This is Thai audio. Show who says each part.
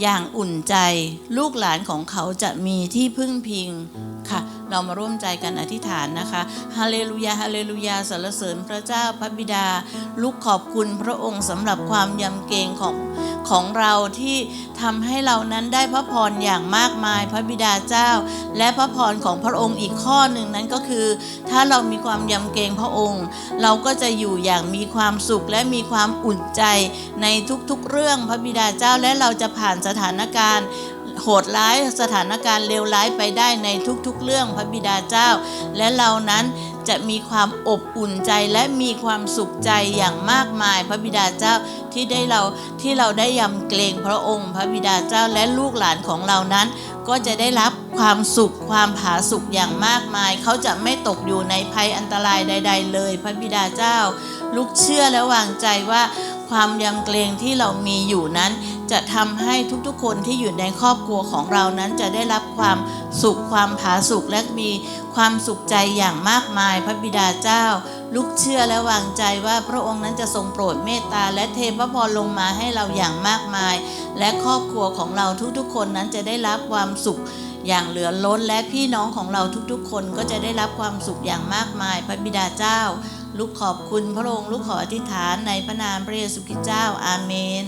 Speaker 1: อย่างอุ่นใจลูกหลานของเขาจะมีที่พึ่งพิงค่ะ เรามาร่วมใจกันอธิษฐานนะคะฮาเลลูยาฮาเลลูยาสรรเสริญพระเจ้าพระบิดา ลูกขอบคุณพระองค์สำหรับความยำเกรงของ ของเราที่ทำให้เรานั้นได้พระพรอย่างมากมายพระบิดาเจ้า และพระพรของพระองค์อีกข้อหนึ่งนั้นก็คือ ถ้าเรามีความยำเกรงพระองค์ เราก็จะอยู่อย่างมีความสุขและมีความอุ่นใจในทุกๆเรื่องพระบิดาเจ้าและเราจะผ่านสถานการณ์โหดร้ายสถานการณ์เลวร้ายไปได้ในทุกๆเรื่องพระบิดาเจ้า และเรานั้น จะมีความอบอุ่นใจและมีความสุขใจอย่างมากมาย พระบิดาเจ้าที่ได้เราที่เราได้ยำเกรงพระองค์ พระบิดาเจ้าและลูกหลานของเรานั้น ก็จะได้รับความสุขความผาสุขอย่างมากมาย เขาจะไม่ตกอยู่ในภัยอันตรายใด ๆ เลย พระบิดาเจ้า ลูกเชื่อและวางใจว่า ความยำเกรงที่เรามีอยู่นั้น จะทำให้ทุกๆคนที่อยู่ในครอบครัวของเรานั้นจะได้รับความสุขความผาสุกและมีความสุขใจอย่างมากมายพระบิดาเจ้า ลูกเชื่อและวางใจว่าพระองค์นั้นจะทรงโปรดเมตตาและเทพระพรลงมาให้เราอย่างมากมาย และครอบครัวของเราทุกๆคนนั้นจะได้รับความสุขอย่างเหลือล้นและพี่น้องของเราทุกๆ คนก็จะได้รับความสุขอย่างมากมายพระบิดาเจ้า ลูกขอบคุณพระองค์ลูกขออธิษฐานในพระนามพระเยซูคริสต์เจ้าอาเมน